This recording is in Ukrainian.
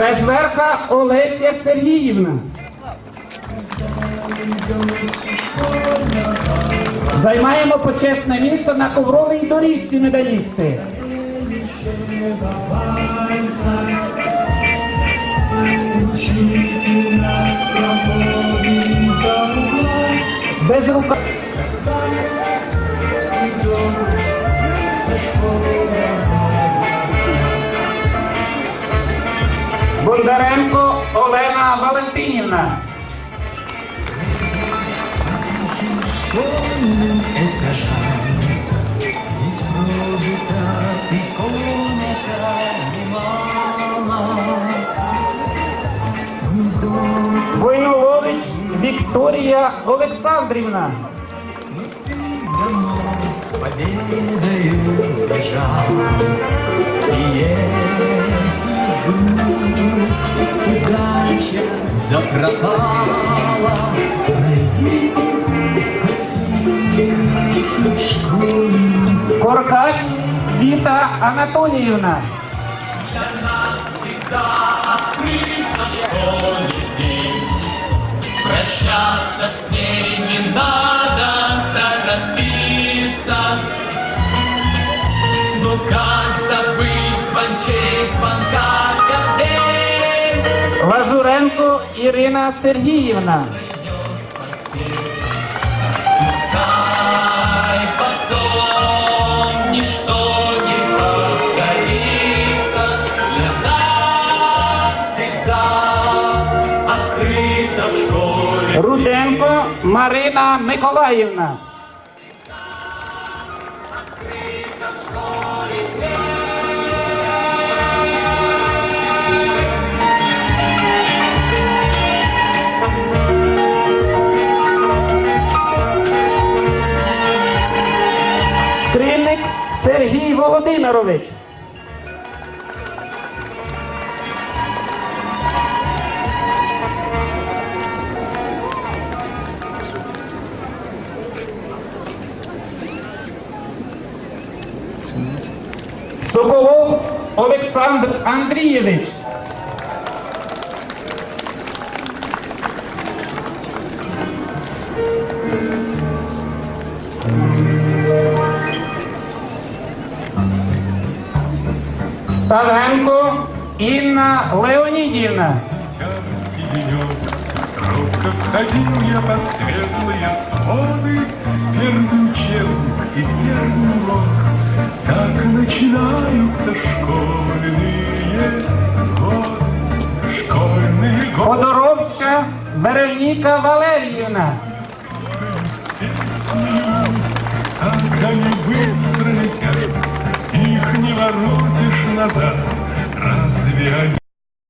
Безверха Олеся Сергіївна. Займаємо почесне місце на ковровій доріжці медалісти. Без рука. Бондаренко Олена Валентинівна. Войнолович Вікторія Олександрівна. победою бежал. удача запропала, пройди хоть школьную Коркач Віта Анатоліївна. Прощаться с ней не надо торопиться. Ну как Лазуренко Ірина Сергіївна. Руденко Марина Миколаївна. Володимирович. Соколов Олександр Андрійович. Савенко Інна Леонідівна. Яркий денек, робко входил я под светлые своды, Первый учебник и первый урок. Так начинаются школьные годы, школьные годы. Ходоровська Вероніка Валеріївна. Так они быстро